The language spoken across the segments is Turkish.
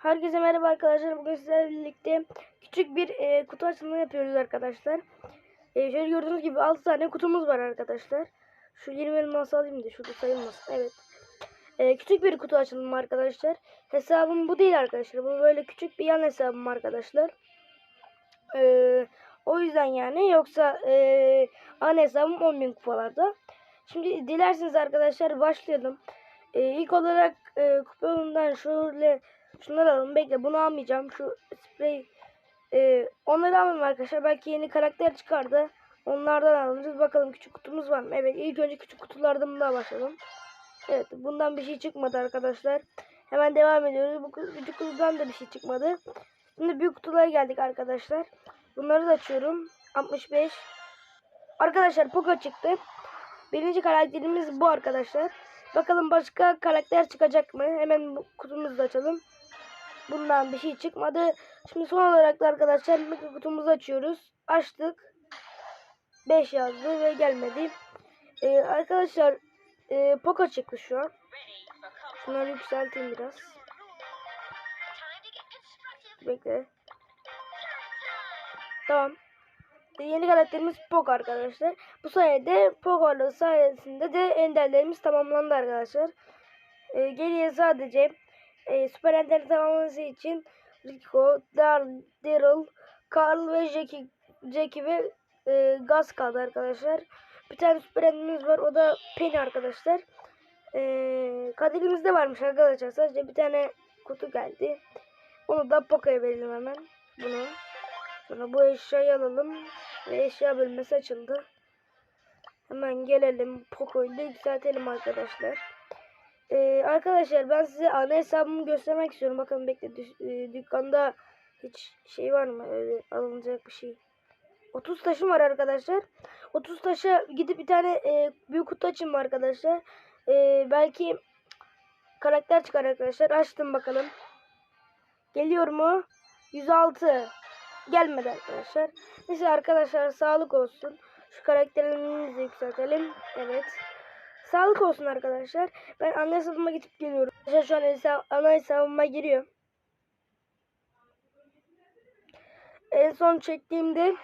Herkese merhaba arkadaşlar. Bugün sizlerle birlikte küçük bir e, kutu açılımı yapıyoruz arkadaşlar. E, şöyle gördüğünüz gibi 6 tane kutumuz var arkadaşlar. Şu 20 elması alayım da şurada sayılmasın. Evet. E, küçük bir kutu açılımı arkadaşlar. Hesabım bu değil arkadaşlar. Bu böyle küçük bir yan hesabım arkadaşlar. E, o yüzden yani yoksa e, ana hesabım 10.000 kupalarda. Şimdi dilerseniz arkadaşlar başlayalım. E, ilk olarak e, kupa yolundan şöyle şunları alalım. Bekle bunu almayacağım. Şu sprey e, onları almayayım arkadaşlar. Belki yeni karakter çıkardı. Onlardan alırız. Bakalım küçük kutumuz var mı? Evet ilk önce küçük kutulardan da başlayalım. Evet bundan bir şey çıkmadı arkadaşlar. Hemen devam ediyoruz. Bu küçük kutudan da bir şey çıkmadı. Şimdi büyük kutulara geldik arkadaşlar. Bunları da açıyorum. 65. Arkadaşlar Poco çıktı. Birinci karakterimiz bu arkadaşlar. Bakalım başka karakter çıkacak mı? Hemen bu kutumuzu da açalım. Bundan bir şey çıkmadı. Şimdi son olarak da arkadaşlar mega kutumuzu açıyoruz. Açtık. 5 yazdı ve gelmedi. Ee, arkadaşlar e, Poco çıktı şu an. Şunları yükselteyim biraz. Bekle. Tamam. E, Yeni karakterimiz Poco arkadaşlar. Bu sayede Poco'lu sayesinde de enderlerimiz tamamlandı arkadaşlar. E, geriye sadece e, Süper Ender tamamlaması için Rico, Dar, Daryl, Carl ve Jackie, Jackie ve e, Gaz kaldı arkadaşlar. Bir tane Süper Ender'imiz var. O da Penny arkadaşlar. E, kaderimizde varmış arkadaşlar. Sadece bir tane kutu geldi. Onu da Poco'ya verelim hemen. Bunu. Sonra bu eşyayı alalım. Ve eşya bölmesi açıldı. Hemen gelelim. Poco'yu da yükseltelim arkadaşlar. Ee, arkadaşlar ben size ana hesabımı göstermek istiyorum. Bakın bekle dü- e, dükkanda hiç şey var mı öyle alınacak bir şey. 30 taşım var arkadaşlar. 30 taşa gidip bir tane e, büyük kutu açayım arkadaşlar. E, belki karakter çıkar arkadaşlar. Açtım bakalım. Geliyor mu? 106. Gelmedi arkadaşlar. Neyse arkadaşlar sağlık olsun. Şu karakterlerimizi yükseltelim. Evet. Sağlık olsun arkadaşlar. Ben ana hesabıma gidip geliyorum. Arkadaşlar şu an hesap, ana hesabıma giriyor. En son çektiğimde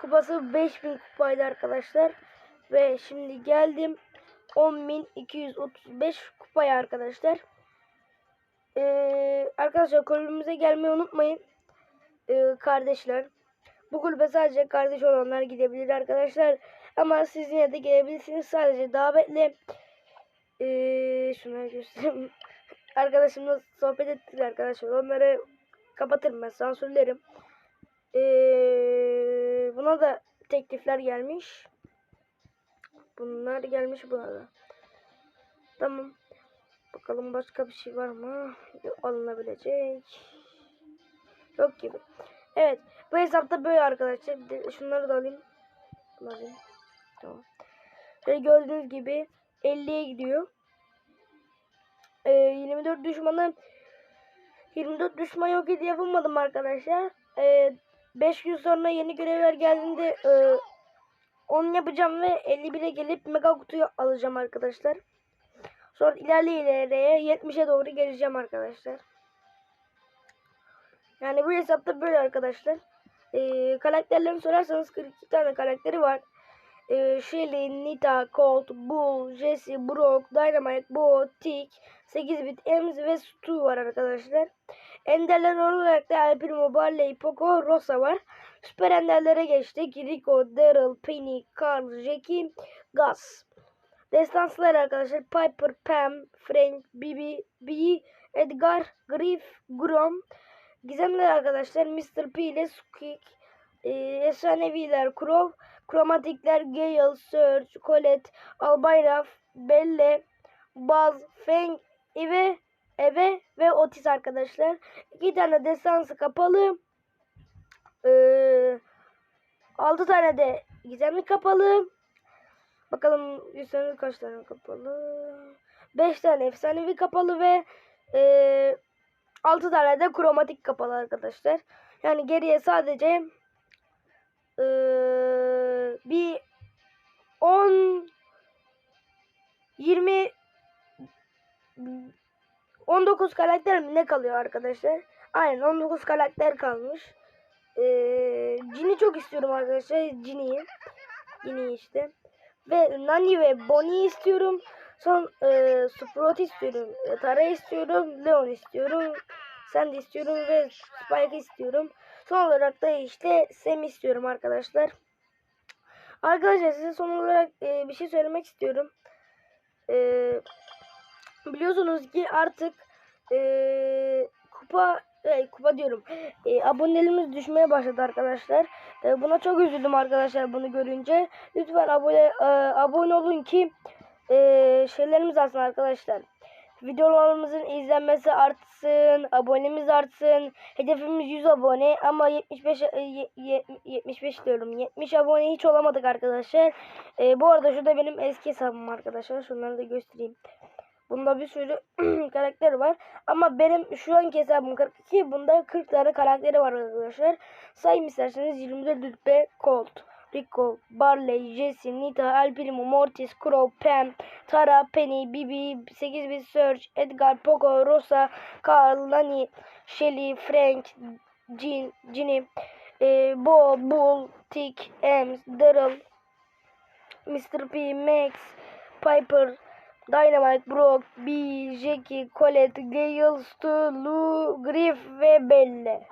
kupası 5000 kupaydı arkadaşlar. Ve şimdi geldim 10.235 kupaya arkadaşlar. Ee, arkadaşlar kulübümüze gelmeyi unutmayın. Ee, kardeşler. Bu kulübe sadece kardeş olanlar gidebilir arkadaşlar. Ama siz yine de gelebilirsiniz. Sadece davetle ee, şunları göstereyim. Arkadaşımla sohbet ettik arkadaşlar. Onları kapatırım ben sansürlerim. Ee, buna da teklifler gelmiş. Bunlar gelmiş buna da. Tamam. Bakalım başka bir şey var mı? Alınabilecek. Yok gibi. Evet. Bu hesapta böyle arkadaşlar. Şunları da alayım. Bunu alayım. Tamam. Şöyle gördüğünüz gibi 50'ye gidiyor. Ee, 24 düşmanı 24 düşman yok ediyor yapamadım arkadaşlar. Ee, 5 gün sonra yeni görevler geldiğinde e, onu yapacağım ve 51'e gelip mega kutuyu alacağım arkadaşlar. Sonra ilerleye ilerleye 70'e doğru geleceğim arkadaşlar. Yani bu hesapta böyle arkadaşlar. Ee, karakterlerini sorarsanız 42 tane karakteri var. Ee, Shelly, Nita, Colt, Bull, Jesse, Brock, Dynamite, Bo, Tick, 8-bit, Ems ve Stu var arkadaşlar. Enderler olarak da El Primo, Barley, Poco, Rosa var. Süper Enderlere geçtik. Rico, Daryl, Penny, Carl, Jackie, Gus. Destanslar arkadaşlar. Piper, Pam, Frank, Bibi, B, Edgar, Griff, Grom. Gizemler arkadaşlar. Mr. P ile Squeak. Ee, efsaneviler Crow. Kromatikler Gale, Surge, Colette, Albayraf, Belle, Buzz, Fang, Eve, Eve ve Otis arkadaşlar. İki tane destansı kapalı. Ee, altı tane de gizemli kapalı. Bakalım gizemli kaç tane kapalı? Beş tane efsanevi kapalı ve ee, altı tane de kromatik kapalı arkadaşlar. Yani geriye sadece ee, bir 10 20 19 karakter mi ne kalıyor arkadaşlar? Aynen 19 karakter kalmış. Ee, Jin'i çok istiyorum arkadaşlar. Jin'i. Jin'i işte. Ve Nani ve Bonnie istiyorum. Son e, Sprout istiyorum. E, Tara istiyorum. Leon istiyorum. Sandy istiyorum ve Spike istiyorum. Son olarak da işte Sam istiyorum arkadaşlar. Arkadaşlar size son olarak e, bir şey söylemek istiyorum. E, biliyorsunuz ki artık e, kupa e, kupa diyorum. E, abonelerimiz düşmeye başladı arkadaşlar. E, buna çok üzüldüm arkadaşlar bunu görünce. Lütfen abone e, abone olun ki e, şeylerimiz artsın arkadaşlar. Videolarımızın izlenmesi artsın, abonemiz artsın. Hedefimiz 100 abone ama 75 e, ye- ye- 75 diyorum. 70 abone hiç olamadık arkadaşlar. E, bu arada şurada benim eski hesabım arkadaşlar. Şunları da göstereyim. Bunda bir sürü karakter var. Ama benim şu anki hesabım 42. Bunda 40 tane karakteri var arkadaşlar. Sayayım isterseniz 24 rütbe Colt, Rico, Barley, Jesse, Nita, El Mortis, Crow, Pam, Tara, Penny, Bibi, 8 bit Search, Edgar, Poco, Rosa, Carl, Lani, Shelly, Frank, Jean, Ginny, e, Bo, Bull, Tick, Ems, Daryl, Mr. P, Max, Piper, Dynamite, Brock, B, Jackie, Colette, Gale, Stu, Lou, Griff ve Belle.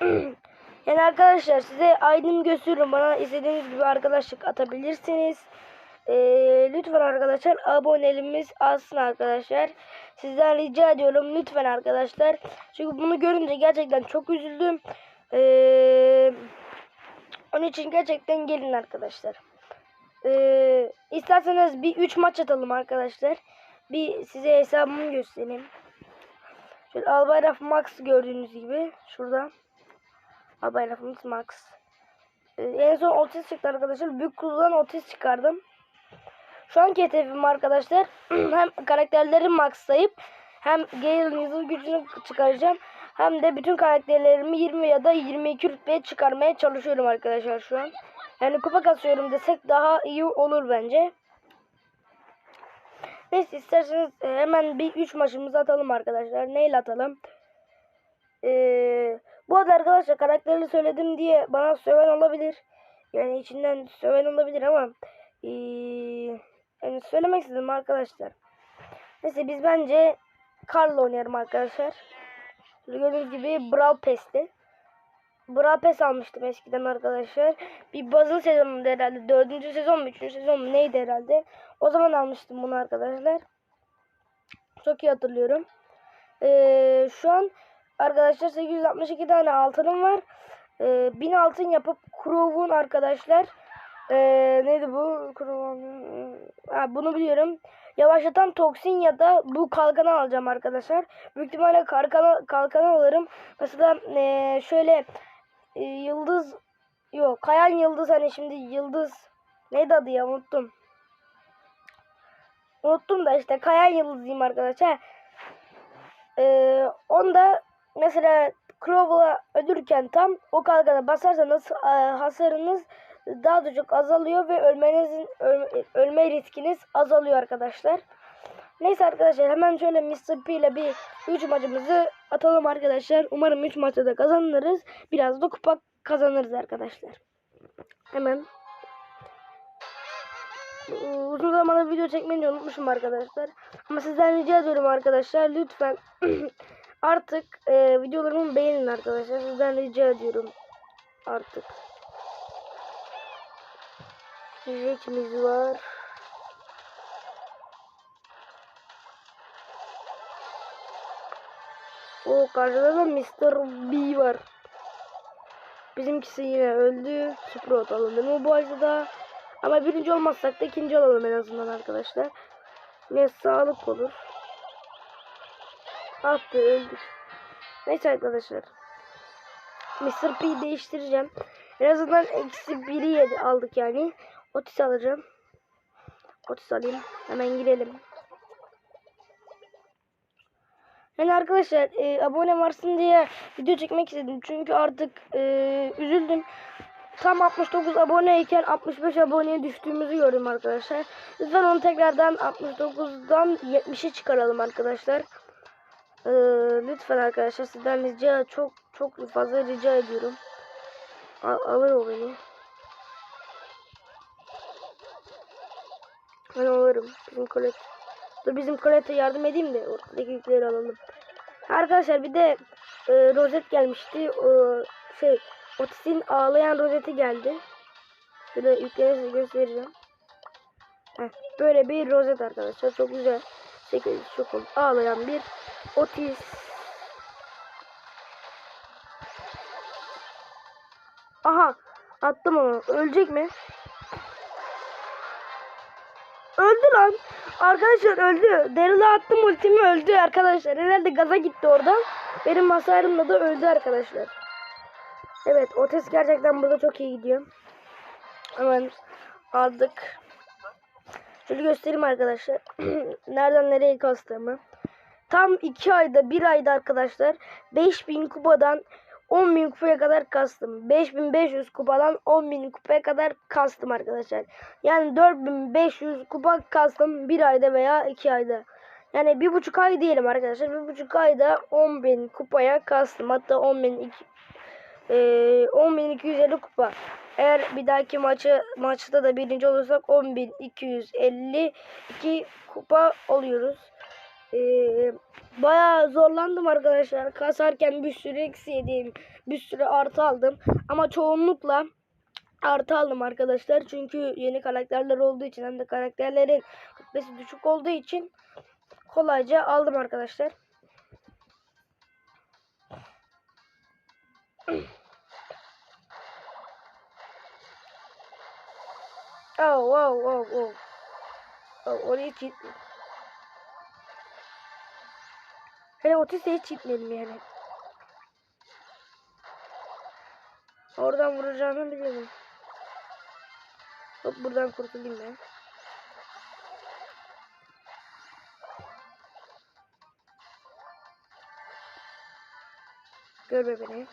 yani arkadaşlar size aydın gösteriyorum. Bana istediğiniz gibi arkadaşlık atabilirsiniz. Ee, lütfen arkadaşlar abonelimiz alsın arkadaşlar. Sizden rica ediyorum lütfen arkadaşlar. Çünkü bunu görünce gerçekten çok üzüldüm. Ee, onun için gerçekten gelin arkadaşlar. Ee, isterseniz bir 3 maç atalım arkadaşlar. Bir size hesabımı göstereyim. Şöyle Albayraf Max gördüğünüz gibi şurada. Albayrafımız Max. Ee, en son 30 çıktı arkadaşlar. Büyük kuzudan 30 çıkardım. Şu anki hedefim arkadaşlar hem karakterleri maxlayıp hem Gale'ın hızlı gücünü çıkaracağım. Hem de bütün karakterlerimi 20 ya da 22 rütbeye çıkarmaya çalışıyorum arkadaşlar şu an. Yani kupa kasıyorum desek daha iyi olur bence. Neyse isterseniz e, hemen bir 3 maçımızı atalım arkadaşlar. Neyle atalım? Ee, bu arada arkadaşlar karakterleri söyledim diye bana söven olabilir. Yani içinden söven olabilir ama ee, yani söylemek istedim arkadaşlar. Neyse biz bence Carl oynayalım arkadaşlar. Gördüğünüz gibi Brawl Pass'te. Brawl Pass almıştım eskiden arkadaşlar. Bir bazıl sezonunda herhalde. Dördüncü sezon mu? Üçüncü sezon mu? Neydi herhalde? O zaman almıştım bunu arkadaşlar. Çok iyi hatırlıyorum. Ee, şu an arkadaşlar 862 tane altınım var. Ee, 1000 altın yapıp Crow'un arkadaşlar ee, neydi bu? Crow'un ha, bunu biliyorum. Yavaşlatan toksin ya da bu kalkanı alacağım arkadaşlar. Büyük ihtimalle kalkanı, kalkanı alırım. Mesela ee, şöyle ee, yıldız yok kayan yıldız hani şimdi yıldız neydi adı ya unuttum. Unuttum da işte kayan yıldız diyeyim arkadaşlar. Ee, onda mesela Crow'la öldürürken tam o kalkana basarsanız e, hasarınız daha da çok azalıyor ve ölmenizin öl- ölme riskiniz azalıyor arkadaşlar. Neyse arkadaşlar hemen şöyle Mr. P ile bir 3 maçımızı atalım arkadaşlar. Umarım 3 maçta da kazanırız. Biraz da kupa kazanırız arkadaşlar. Hemen uzun zamandır video çekmeyi unutmuşum arkadaşlar. Ama sizden rica ediyorum arkadaşlar lütfen artık e, videolarımı beğenin arkadaşlar. Sizden rica ediyorum artık. Jack'imiz var. O karşıda da Mr. B var. Bizimkisi yine öldü. Sprout alındı mı bu acıda? Ama birinci olmazsak da ikinci olalım en azından arkadaşlar. Ne sağlık olur. Be öldük. Neyse arkadaşlar. Mr. P değiştireceğim. En azından eksi biri aldık yani. Otis alacağım. Otis alayım. Hemen girelim. Yani arkadaşlar e, abone varsın diye video çekmek istedim. Çünkü artık e, üzüldüm. Tam 69 aboneyken 65 aboneye düştüğümüzü gördüm arkadaşlar. Lütfen onu tekrardan 69'dan 70'e çıkaralım arkadaşlar. Ee, lütfen arkadaşlar sizden rica çok çok fazla rica ediyorum. Al, alır o beni. Ben alırım. Bizim kolet. Dur bizim kolete yardım edeyim de ortadaki yükleri alalım. Arkadaşlar bir de e, rozet gelmişti. O, şey Otis'in ağlayan rozeti geldi. Şöyle yükleri size göstereceğim. Heh, böyle bir rozet arkadaşlar. Çok güzel. 8 çok ağlayan bir Otis. Aha attım onu. Ölecek mi? Öldü lan. Arkadaşlar öldü. Daryl'a attım ultimi öldü arkadaşlar. Herhalde gaza gitti oradan. Benim hasarımla da öldü arkadaşlar. Evet Otis gerçekten burada çok iyi gidiyor. Hemen aldık. Şöyle göstereyim arkadaşlar. Nereden nereye kastığımı. Tam 2 ayda 1 ayda arkadaşlar 5000 kupadan 10.000 kupaya kadar kastım. 5500 kupadan 10.000 kupaya kadar kastım arkadaşlar. Yani 4500 kupa kastım bir ayda veya 2 ayda. Yani bir buçuk ay diyelim arkadaşlar. Bir buçuk ayda 10.000 kupaya kastım. Hatta 10.000 e, 10.250 kupa. Eğer bir dahaki maçı maçta da birinci olursak 10.252 kupa oluyoruz. Ee, bayağı zorlandım arkadaşlar. Kasarken bir sürü eksi yedim. Bir sürü artı aldım. Ama çoğunlukla artı aldım arkadaşlar. Çünkü yeni karakterler olduğu için hem de karakterlerin kütlesi düşük olduğu için kolayca aldım arkadaşlar. Oh, oh, oh, oh. Oh, orayı cheat. Hele Otis'e hiç gitmedim yani. Oradan vuracağını biliyorum. Hop buradan kurtulayım ben. Görme beni.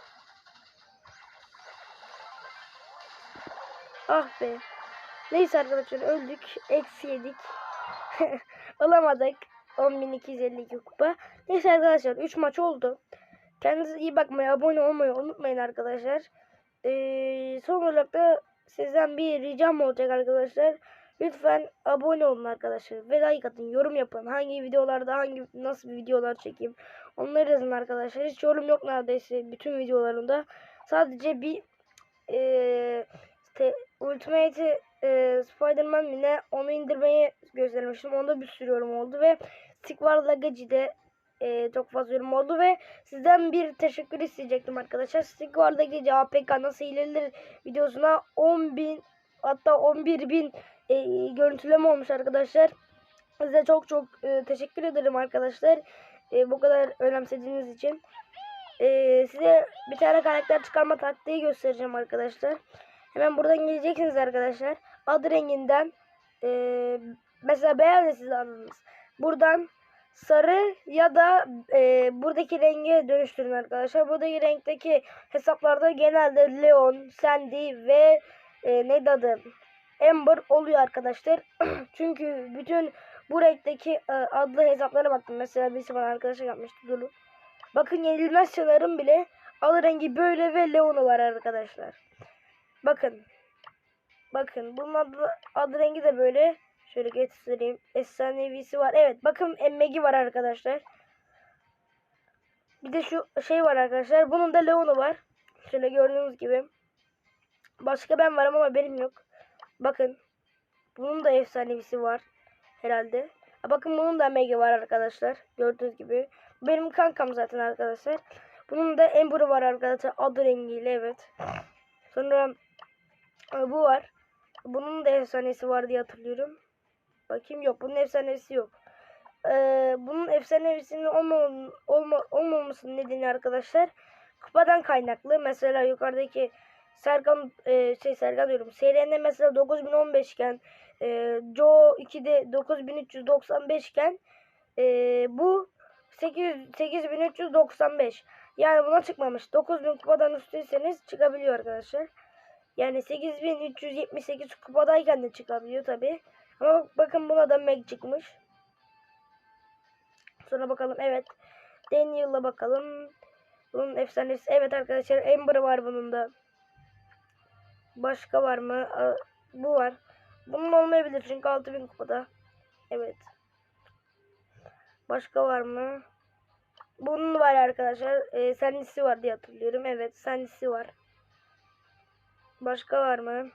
Ah be. Neyse arkadaşlar öldük. Eksi yedik. Olamadık. 10.252 kupa. Neyse arkadaşlar 3 maç oldu. Kendinize iyi bakmayı, abone olmayı unutmayın arkadaşlar. Ee, son olarak da sizden bir ricam olacak arkadaşlar. Lütfen abone olun arkadaşlar. Ve like atın, yorum yapın. Hangi videolarda, hangi nasıl bir videolar çekeyim. Onları yazın arkadaşlar. Hiç yorum yok neredeyse bütün videolarımda. Sadece bir ee, işte Ultimate e, Spider-Man mi onu indirmeyi göstermiştim. Onda bir sürü yorum oldu ve Stick Lagaci'de e, çok fazla yorum oldu ve sizden bir teşekkür isteyecektim arkadaşlar. Stick Lagaci APK nasıl ilerler videosuna 10.000 hatta 11.000 e, görüntüleme olmuş arkadaşlar. Size çok çok e, teşekkür ederim arkadaşlar. E, bu kadar önemsediğiniz için. E, size bir tane karakter çıkarma taktiği göstereceğim arkadaşlar. Hemen buradan geleceksiniz arkadaşlar. Adı renginden e, mesela beyaz siz anladınız. Buradan sarı ya da e, buradaki renge dönüştürün arkadaşlar. Buradaki renkteki hesaplarda genelde Leon, Sandy ve e, neydi adı? Amber oluyor arkadaşlar. Çünkü bütün bu renkteki e, adlı hesaplara baktım. Mesela birisi bana arkadaşlık yapmıştı dolu. Bakın yenilmez çınarın bile adı rengi böyle ve Leon'u var arkadaşlar. Bakın. Bakın bunun adı, adı rengi de böyle. Şöyle getireyim. Efsanevisi var. Evet bakın emmegi var arkadaşlar. Bir de şu şey var arkadaşlar. Bunun da Leon'u var. Şöyle gördüğünüz gibi. Başka ben varım ama benim yok. Bakın. Bunun da efsanevisi var. Herhalde. Ha, bakın bunun da emmegi var arkadaşlar. Gördüğünüz gibi. Benim kankam zaten arkadaşlar. Bunun da Ember'ı var arkadaşlar. Adı rengiyle evet. Sonra e, bu var. Bunun da efsanesi var diye hatırlıyorum. Bakayım yok. Bunun efsanesi yok. Ee, bunun efsanesinin olmam, olma, olmamasının nedeni arkadaşlar kupadan kaynaklı. Mesela yukarıdaki Serkan e, şey Serkan diyorum. SRN'de mesela 9015 iken e, Joe 2'de 9395 iken e, bu 800, 8395. Yani buna çıkmamış. 9000 kupadan üstüyseniz çıkabiliyor arkadaşlar. Yani 8378 kupadayken de çıkabiliyor tabi. Ama bakın buna da Meg çıkmış. Sonra bakalım evet. Daniel'la bakalım. Bunun efsanesi. Evet arkadaşlar Amber var bunun da. Başka var mı? Aa, Bu var. Bunun olmayabilir çünkü 6000 kupada. Evet. Başka var mı? Bunun var arkadaşlar. Ee, sendisi var diye hatırlıyorum. Evet sendisi var. Başka var mı?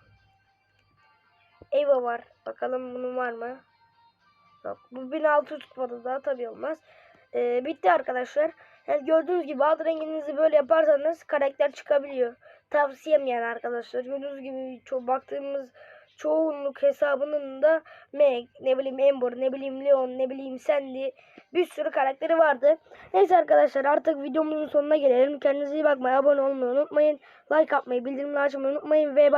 Eva var. Bakalım bunun var mı? Yok. Bu 1600 kupada daha tabii olmaz. Ee, bitti arkadaşlar. Yani gördüğünüz gibi alt renginizi böyle yaparsanız karakter çıkabiliyor. Tavsiyem yani arkadaşlar. Gördüğünüz gibi çok baktığımız çoğunluk hesabının da Meg, ne bileyim Amber, ne bileyim Leon, ne bileyim Sandy bir sürü karakteri vardı. Neyse arkadaşlar artık videomuzun sonuna gelelim. Kendinize iyi bakmayı, abone olmayı unutmayın. Like atmayı, bildirimleri açmayı unutmayın ve